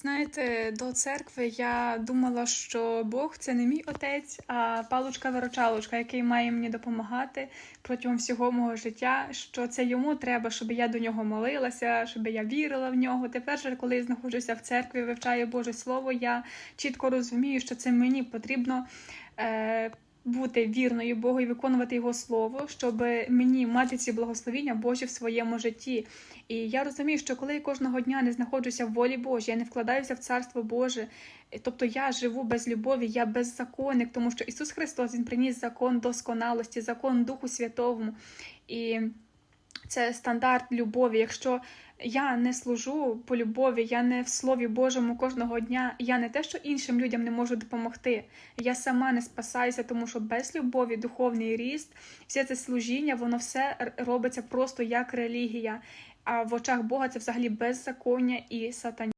Знаєте, до церкви я думала, що Бог це не мій отець, а паличка-виручалочка, який має мені допомагати протягом всього мого життя. Що це йому треба, щоб я до нього молилася, щоб я вірила в нього. Тепер же, коли я знаходжуся в церкві, вивчаю Боже Слово, я чітко розумію, що це мені потрібно. Е- бути вірною Богу і виконувати Його слово, щоб мені мати ці благословіння Божі в своєму житті. І я розумію, що коли я кожного дня не знаходжуся в волі Божій, я не вкладаюся в Царство Боже, тобто я живу без любові, я беззаконник, тому що Ісус Христос Він приніс закон досконалості, закон Духу Святому. І це стандарт любові. Якщо я не служу по любові, я не в Слові Божому кожного дня, я не те, що іншим людям не можу допомогти. Я сама не спасаюся, тому що без любові, духовний ріст, все це служіння, воно все робиться просто як релігія. А в очах Бога це взагалі беззаконня і сатані.